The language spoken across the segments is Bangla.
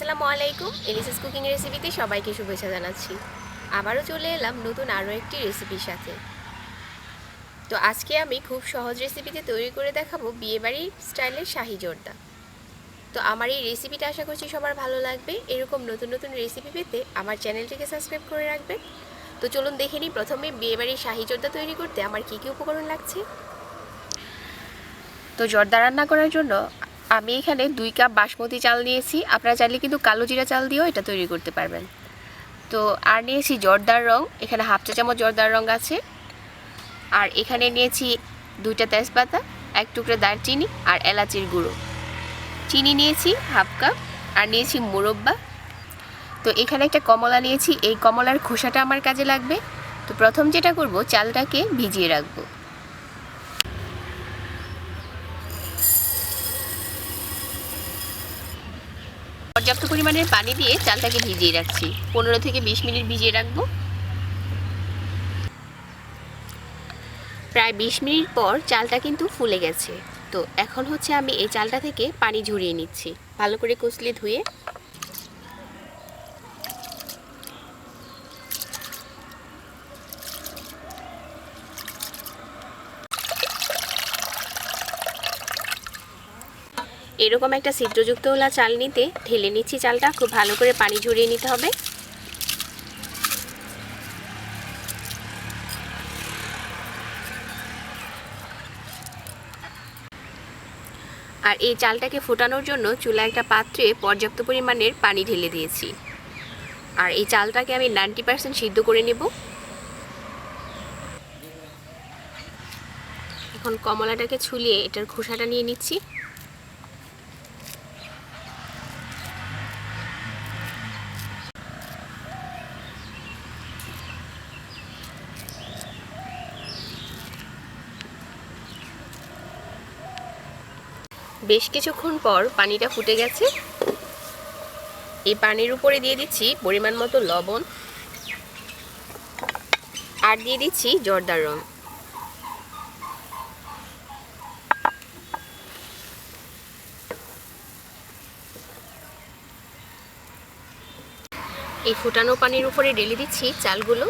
আসসালামু আলাইকুম। এলিসাস কুকিং রেসিপিতে সবাইকে শুভেচ্ছা জানাচ্ছি। আবারও চলে এলাম নতুন আরও একটি রেসিপির সাথে। তো আজকে আমি খুব সহজ রেসিপিতে তৈরি করে দেখাবো বিয়েবাড়ির স্টাইলের শাহি জর্দা। তো আমার এই রেসিপিটা আশা করছি সবার ভালো লাগবে। এরকম নতুন নতুন রেসিপি পেতে আমার চ্যানেলটিকে সাবস্ক্রাইব করে রাখবেন। তো চলুন দেখে নিই প্রথমে বিয়েবাড়ির শাহি জর্দা তৈরি করতে আমার কী কী উপকরণ লাগছে। তো জর্দা রান্না করার জন্য আমি এখানে দুই কাপ বাসমতি চাল নিয়েছি। আপনারা চাইলে কিন্তু কালো জিরা চাল দিয়েও এটা তৈরি করতে পারবেন। তো আর নিয়েছি জর্দার রং, এখানে হাফ চা চামচ জর্দার রং আছে। আর এখানে নিয়েছি দুইটা তেজপাতা, এক টুকরো দারচিনি আর এলাচির গুঁড়ো। চিনি নিয়েছি হাফ কাপ, আর নিয়েছি মুরব্বা। তো এখানে একটা কমলা নিয়েছি, এই কমলার খোসাটা আমার কাজে লাগবে। তো প্রথম যেটা করব, চালটাকে ভিজিয়ে রাখব। পর্যাপ্ত পরিমাণের পানি দিয়ে চালটাকে ভিজিয়ে রাখছি। পনেরো থেকে বিশ মিনিট ভিজিয়ে রাখব। প্রায় বিশ মিনিট পর চালটা কিন্তু ফুলে গেছে। তো এখন হচ্ছে আমি এই চালটা থেকে পানি ঝরিয়ে নিচ্ছি। ভালো করে কুচলে ধুয়ে এরকম একটা ছিদ্রযুক্ত ওলা চাল নিতে ঢেলে নিচ্ছি চালটা, খুব ভালো করে পানি ঝরিয়ে নিতে হবে। আর এই চালটাকে ফোটানোর জন্য চুলা একটা পাত্রে পর্যাপ্ত পরিমাণের পানি ঢেলে দিয়েছি। আর এই চালটাকে আমি নাইনটি পার্সেন্ট সিদ্ধ করে নেব। এখন কমলাটাকে ছুলিয়ে এটার খোসাটা নিয়ে নিচ্ছি। বেশ কিছুক্ষণ পর পানিটা ফুটে গেছে। এই পানির উপরে দিয়ে দিচ্ছি পরিমাণ মতো লবণ আর দিয়ে দিচ্ছি জর্দার রং। এই ফুটানো পানির উপরে ঢেলে দিচ্ছি চালগুলো।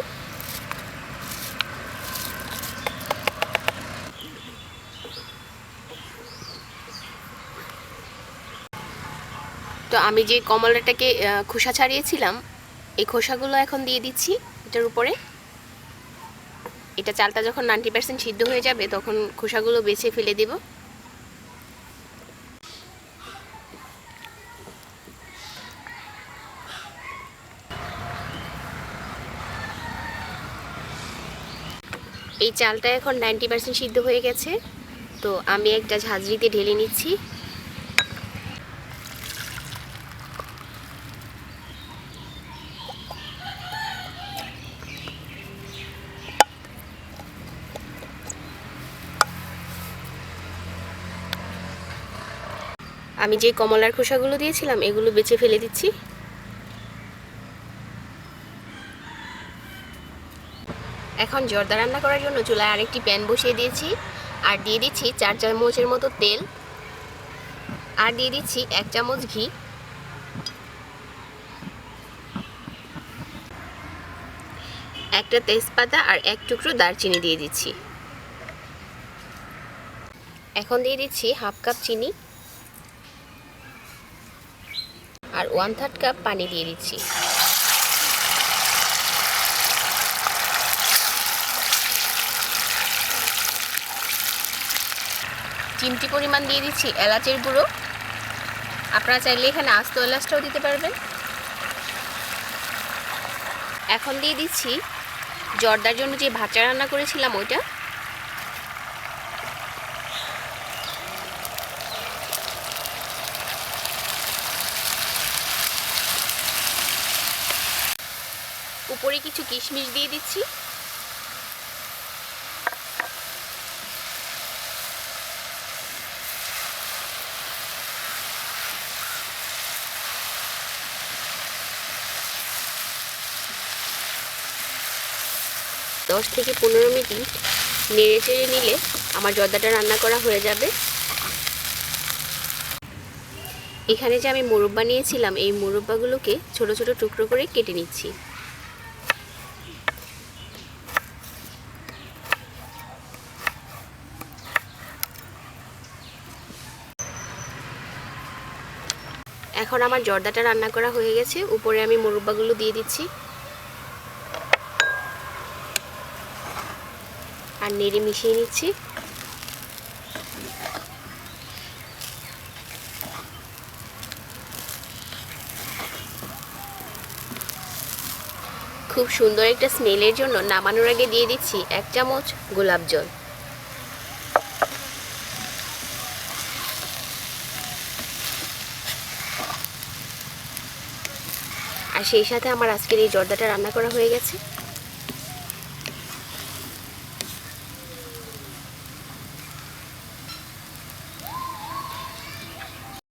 তো আমি যে কমলাটাকে খোসা ছাড়িয়েছিলাম, এই খোসাগুলো এখন দিয়ে দিচ্ছি এটার উপরে। এটা চালটা যখন নাইনটি পার্সেন্ট সিদ্ধ হয়ে যাবে, তখন খোসাগুলো বেছে ফেলে দেব। এই চালটা এখন নাইনটি পার্সেন্ট সিদ্ধ হয়ে গেছে। তো আমি একটা ঝাঁঝরিতে ঢেলে নিচ্ছি। আমি যে কমলার খোসাগুলো দিয়েছিলাম, এগুলো বেছে ফেলে দিচ্ছি। এখন জর্দা রান্না করার জন্য চুলায় আরেকটি প্যান বসিয়ে দিয়েছি। আর দিয়ে দিচ্ছি চার চামচের মতো তেল। আর দিয়ে দিচ্ছি এক চামচ ঘি। একটা তেজপাতা আর এক টুকরো দারচিনি দিয়ে দিচ্ছি। এখন দিয়ে দিচ্ছি হাফ কাপ চিনি। আর ওয়ান থার্ড কাপ পানি দিয়ে দিচ্ছি। চিমটি পরিমাণ দিয়ে দিচ্ছি এলাচের গুঁড়ো। আপনারা চাইলে এখানে আস্ত এলাচটাও দিতে পারবেন। এখন দিয়ে দিচ্ছি জর্দার জন্য যে ভাজা রান্না করেছিলাম ওইটা। উপরে কিছু কিশমিশ দিয়ে দিচ্ছি। দশ থেকে পনেরো মিনিট নেড়ে চেড়ে নিলে আমার জর্দাটা রান্না করা হয়ে যাবে। এখানে যে আমি মুরব্বা নিয়েছিলাম, এই মুরব্বাগুলোকে ছোট ছোট টুকরো করে কেটে নিচ্ছি। এখন আমার জর্দাটা রান্না করা হয়ে গেছে। উপরে আমি মুরব্বাগুলো দিয়ে দিচ্ছি। আর নেড়ে মিশিয়ে নিচ্ছি। খুব সুন্দর একটা স্মেলের জন্য নামানোর আগে দিয়ে দিচ্ছি এক চামচ গোলাপ জল। আর সেই সাথে আমার আজকের এই জর্দাটা রান্না করা হয়ে গেছে।